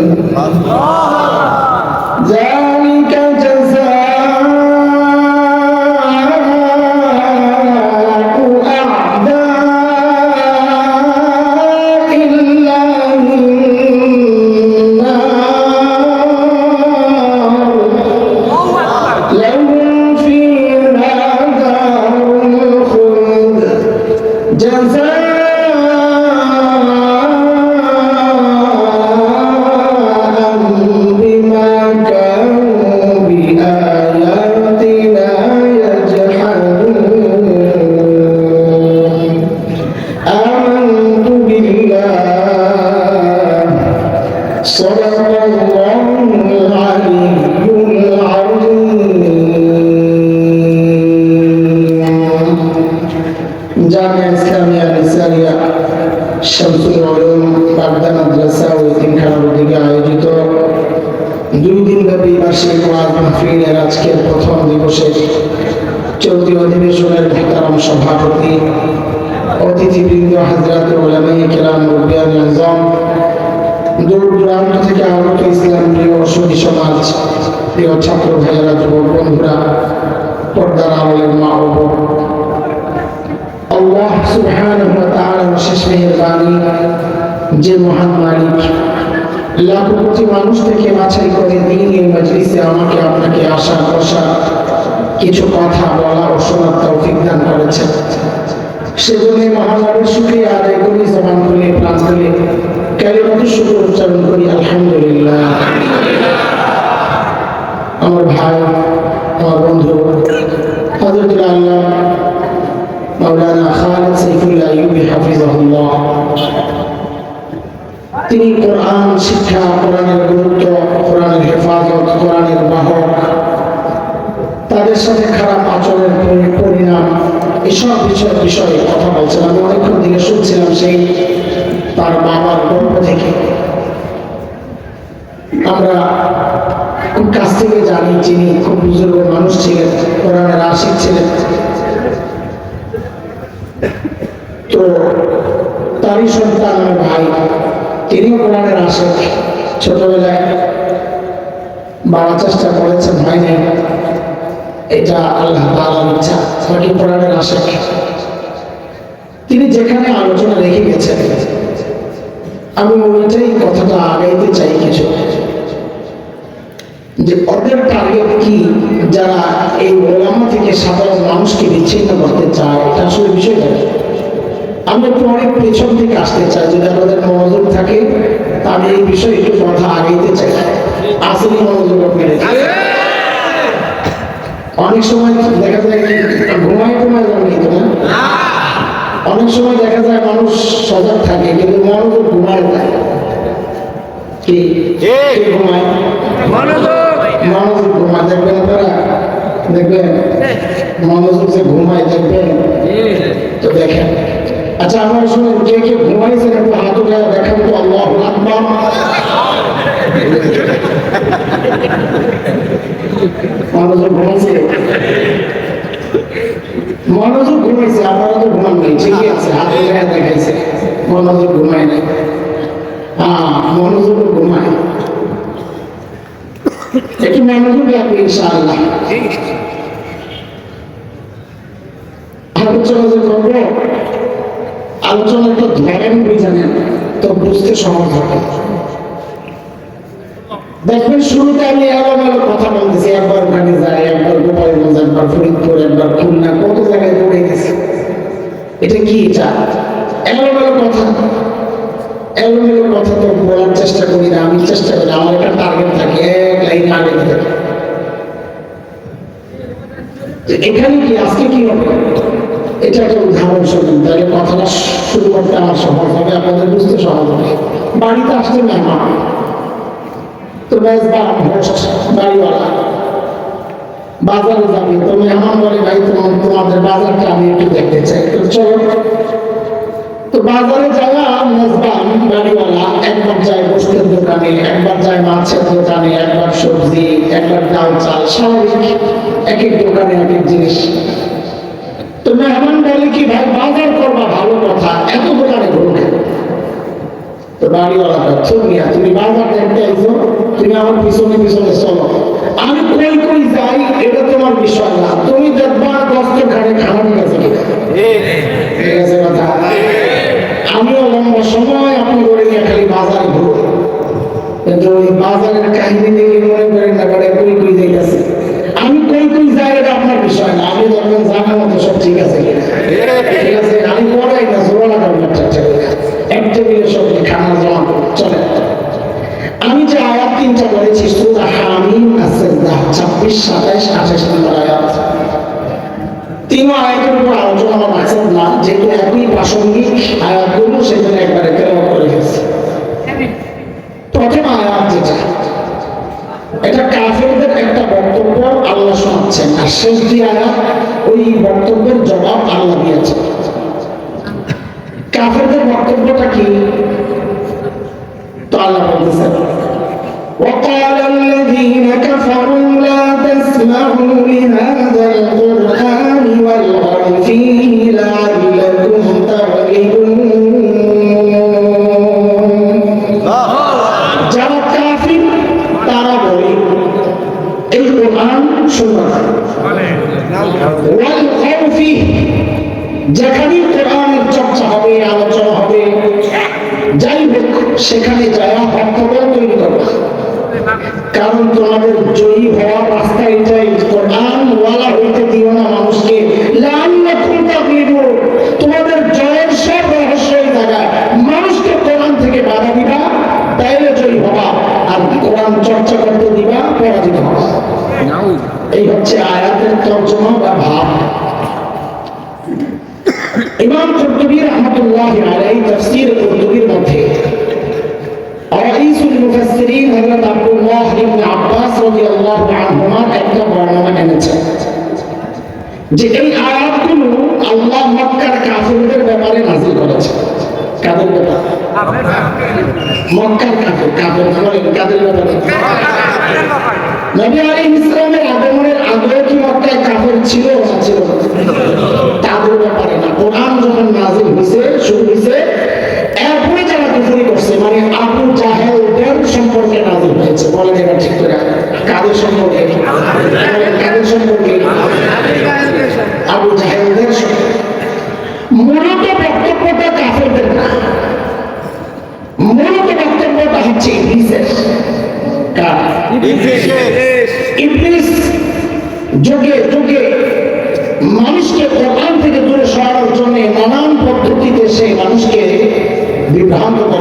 আল্লাহ চলতি অধিবেশনের মোহতারাম সভাপতি, অতিথিবৃন্দ, হাজরাত দূর দূরান্ত থেকে আগত ইসলাম প্রিয় সুদী সমাজ, প্রিয় ছাত্র ভাইয়েরা, যুবক বন্ধুরা, পর্দার আমলের মা ও আল্লাহ সুবহানাহু ওয়া যে মহান মালিক লাখো কোটি মানুষ থেকে বাছাই করে দিন এই মজলিসে আমাকে আপনাকে আশা বসা কিছু কথা বলা ও শোনার তৌফিক দান করেছেন সেজন্য মহামারীর শুক্রিয়া আদায় করি, জবান খুলে, প্রাণ খুলে। কালিমাতে শুক্র উচ্চারণ করি, আলহামদুলিল্লাহ। আমার ভাই, আমার বন্ধু হজরতুল আল্লাহ, মাওলানা খালেদ সাইফুল্লাহ ইউবি হাফিজাহুল্লাহ, তিনি কোরআন শিক্ষা, কোরআনের গুরুত্ব, কোরআনের হেফাজত, কোরআনের বাহক তাদের সাথে খারাপ আচরণের পরি- পরিণাম এসব বিষয় বিষয়ে কথা বলছেন। আমি অনেকক্ষণ থেকে শুনছিলাম সেই তার বাবার গল্প থেকে আমরা খুব কাছ থেকে জানি যিনি খুব বুজুর্গ মানুষ ছিলেন কোরআনের আশিক ছিলেন। তো তারই সন্তান আমার ভাই, তিনিও কোরআনের আশেক। ছোটবেলায় বাবা চেষ্টা করেছেন নাই এটা আল্লাহ তাআলার ইচ্ছা। বাকি কোরআনের আশেক তিনি যেখানে আলোচনা রেখে গেছেন, আমি ওইটাই কথাটা আগাইতে চাই কিছু। যে ওদের টার্গেট কি যারা এই ওলামা থেকে সাধারণ মানুষকে বিচ্ছিন্ন করতে চায়, এটা আসলে বিষয়টা? আমরা একটু অনেক পেছন থেকে আসতে চাই, যদি আমাদের মনোযোগ থাকে, তাহলে এই বিষয়ে একটু কথা আগাইতে চাই। আসলে মনোযোগ মেরে অনেক সময় দেখা যায় কি ঘুমায় ঘুমায় তো না? অনেক সময় দেখা যায় মানুষ সজাগ থাকে কিন্তু মনোযোগ ঘুমায় যায় কি? ঘুমায়? মনোযোগ। ঘুমায় দেখবেন আপনারা? দেখবেন? মনোযোগ যে ঘুমায় দেখবেন? তো দেখেন। আচ্ছা আমার শুনে কে কে ঘুমাইছেন একটু হাত উঠে দেখেন তো আল্লাহ আকবার। মনোযোগ ঘুমাইছে মনোযোগ ঘুমাইছে আপনারা তো ঘুমান নাই ঠিকই আছে হাত উঠে দেখাইছে মনোযোগ ঘুমায় নাই। হ্যাঁ মনোযোগ ঘুমায়। একটু মনোযোগ লাগবে ইনশাআল্লাহ। আলোচনা যে করব আলোচনার তো ধরেন জানেন তো বুঝতে সহজ হবে। দেখবেন শুরুতে আমি এলোমেলো কথা বলতেছি একবার ওখানে যাই একবার গোপালগঞ্জ একবার ফরিদপুর একবার খুলনা কত জায়গায় দৌড়ে গেছি। এটা কি এটা এলোমেলো কথা। এলোমেলো কথা তো বলার চেষ্টা করি না, আমি চেষ্টা করি আমার একটা টার্গেট থাকে এখানে কি, আজকে কি এটা একটা উদাহরণ শুনুন, তাহলে কথাটা শুরু করতে আমার সহজ হবে, আপনাদের বুঝতে সহজ হবে। বাড়িতে আসছে মেহমান তো মেজবান হোস্ট বাড়িওয়ালা। বাজারে যাবে, তো মেহমান বলে, ভাই তোমাদের বাজারটা আমি একটু দেখতে চাই। তো চলো তো বাজারে যাওয়া মেজবান বাড়িওয়ালা একবার যায় গোষ্ঠের দোকানে একবার যায় মাছের দোকানে একবার সবজি একবার ডাল চাল স্বাভাবিক এক এক দোকানে এক এক জিনিস। তো মেহমান বলে কি ভাই বাজার করবা ভালো কথা এত দোকানে? তো বাড়িওয়ালা মিয়া তুমি বারবার দেখতে আইছো তুমি আমার পিছনে পিছনে চলো। আমি কই কই যাই এটা তোমার বিষয় না। তুমি দেখবা ঘাড়ে খানা আছে ঠিক আছে আমিও লম্বা সময় আপনি করে নিয়ে খালি বাজারে ঘুরো কিন্তু ওই বাজারের কাহিনী দেখে মনে করেন না করে কই কই যাইতেছে। আমি কই কই যাই এটা আপনার বিষয় না, আমি দেখবেন জানা মতো সব ঠিক আছে ঠিক আছে, আমি পড়াই না জোড়া লাগাবো একটা এক টেবিলে সব খানা জমা চলে। আমি যে আয়াত তিনটা বলেছি সুরা হামিম আসেদা ছাব্বিশ, সাতাইশ আঠাশ নম্বর আয়াত। তিন আয়াতের উপর আলোচনা আমার মাকসাদ না, যেহেতু একই প্রাসঙ্গিক আয়াতগুলো সেজন্য একবারে তেলাওয়াত করে ফেলছি প্রথম আয়াত যেটা এটা কাফেরদের একটা বক্তব্য আল্লাহ শোনাচ্ছেন আর শেষ দুই আয়াত ওই বক্তব্যের জবাব আল্লাহ দিয়েছেন কাফেরদের বক্তব্যটা কি তো আল্লাহ বলতেছেন وقال الذين كفروا لا تسمعوا لهذا القرآن والغوا فيه لعلكم تغلبون যারা কাফির তারা বলে এই কোরআন শোনা ওয়াল খাউফি যেখানে কোরআনের চর্চা হবে আলোচনা হবে যাই হোক সেখানে যায় হট্টগোল তৈরি করবে কারণ তোমাদের জয়ী হওয়ার রাস্তা এটাই কোরআন ওয়ালা হইতে দিও না মানুষকে কোরআন থেকে বাধা দিবা তাইলে জয়ী হবা আর কোরআন চর্চা করতে দিবা পরাজিত হবা এই হচ্ছে আয়াতের তর্জমা বা ভাব। ইমাম কর্তুবীর রহমতুল্লাহ আলাই তফসির কর্তুবীর মধ্যে রাইসুল মুফাসসিরিন হযরত যে এই আয়াতগুলো আল্লাহ মক্কার কাফিরদের ব্যাপারে নাযিল করেছে কাদের ব্যাপারে মক্কার কাফির কাফির বলেন কাদের ব্যাপারে? নবী আলাইহিস ইসলামের আগমনের আগ্রহ কি মক্কায় কাপড় ছিল?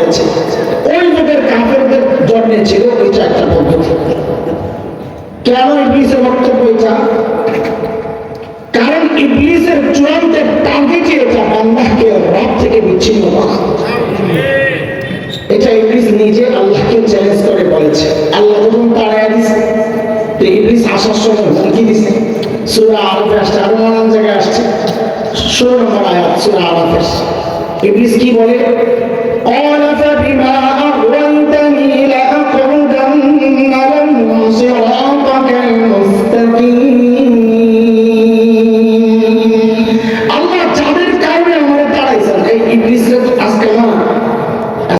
করেছে ওই যুগের কাফেরদের জন্য ছিল ওইটা একটা পদ্ধতি। কেন ইবলিসের বক্তব্য এটা? কারণ ইবলিসের চূড়ান্ত টার্গেটই এটা রব থেকে বিচ্ছিন্ন করা। এটা ইবলিস নিজে আল্লাহকে চ্যালেঞ্জ করে বলেছে। আল্লাহ যখন তাড়ায় দিছে ইবলিস আসার সময় হুমকি দিছে, সূরা আসছে, আরও নানান জায়গায় আসছে। ষোলো নম্বর আয়াত, সূরা ইবলিস কি বলে? قال فبما أغويتني